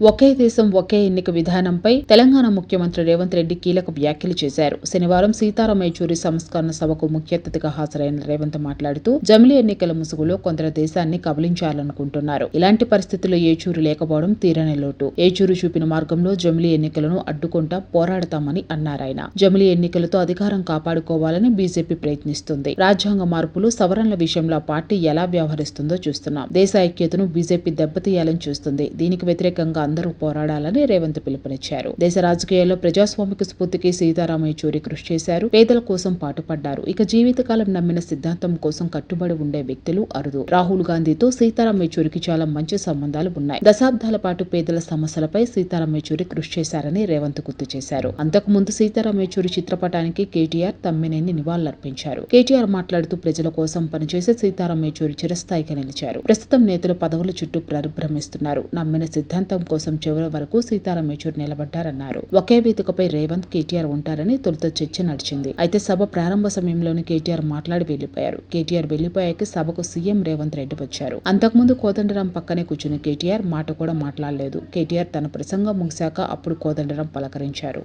ఒకే దేశం ఒకే ఎన్నిక విధానంపై తెలంగాణ ముఖ్యమంత్రి రేవంత్ రెడ్డి కీలక వ్యాఖ్యలు చేశారు. శనివారం సీతారాం యేచూరి సంస్కరణ సభకు ముఖ్య అతిథిగా హాజరైన రేవంత్ మాట్లాడుతూ జమిలి ఎన్నికల ముసుగులో కొందరు దేశాన్ని కబలించాలనుకుంటున్నారు ఇలాంటి పరిస్థితుల్లో ఏచూరు లేకపోవడం తీరని లోటు. ఏచూరు చూపిన మార్గంలో జమిలి ఎన్నికలను అడ్డుకుంటా పోరాడతామని అన్నారాయన జమిలి ఎన్నికలతో అధికారం కాపాడుకోవాలని బీజేపీ ప్రయత్నిస్తుంది. రాజ్యాంగ మార్పులు సవరణల విషయంలో పార్టీ ఎలా వ్యవహరిస్తుందో చూస్తున్నాం. దేశ ఐక్యతను బీజేపీ దెబ్బతీయాలని చూస్తుంది. దీనికి వ్యతిరేకంగా అందరూ పోరాడాలని రేవంత్ పిలుపునిచ్చారు. దేశ రాజకీయాల్లో ప్రజాస్వామిక స్ఫూర్తికి సీతారాం యచూరి కృషి చేశారు. పేదల కోసం పాటుపడ్డారు. ఇక జీవితకాలం నమ్మిన సిద్ధాంతం కోసం కట్టుబడి ఉండే వ్యక్తులు అరుదు. రాహుల్ గాంధీతో సీతారాం యచూరికి చాలా మంచి సంబంధాలు ఉన్నాయి. దశాబ్దాల పాటు పేదల సమస్యలపై సీతారాం యచూరి కృషి చేశారని రేవంత్ గుర్తు చేశారు. అంతకుముందు సీతారాం యచూరి చిత్రపటానికి కేటీఆర్ తమ్మినేని నివాళులర్పించారు. కేటీఆర్ మాట్లాడుతూ ప్రజల కోసం పనిచేసే సీతారాం యచూరి చిరస్థాయిగా నిలిచారు. ప్రస్తుతం నేతలు పదవుల చుట్టూ పరిభ్రమిస్తున్నారు నమ్మిన సిద్ధాంతం కోసం కోసం చివరి వరకు సీతారాం యేచూరి నిలబడ్డారన్నారు. ఒకే వేదికపై రేవంత్ కేటీఆర్ ఉంటారని తొలుత చర్చ నడిచింది. అయితే సభ ప్రారంభ సమయంలోనే కేటీఆర్ మాట్లాడి వెళ్ళిపోయారు కేటీఆర్ వెళ్ళిపోయాక సభకు సీఎం రేవంత్ రెడ్డి వచ్చారు. అంతకుముందు కోదండరాం పక్కనే కూర్చున్న కేటీఆర్ మాట కూడా మాట్లాడలేదు. కేటీఆర్ తన ప్రసంగం ముగిశాక అప్పుడు కోదండరాం పలకరించారు.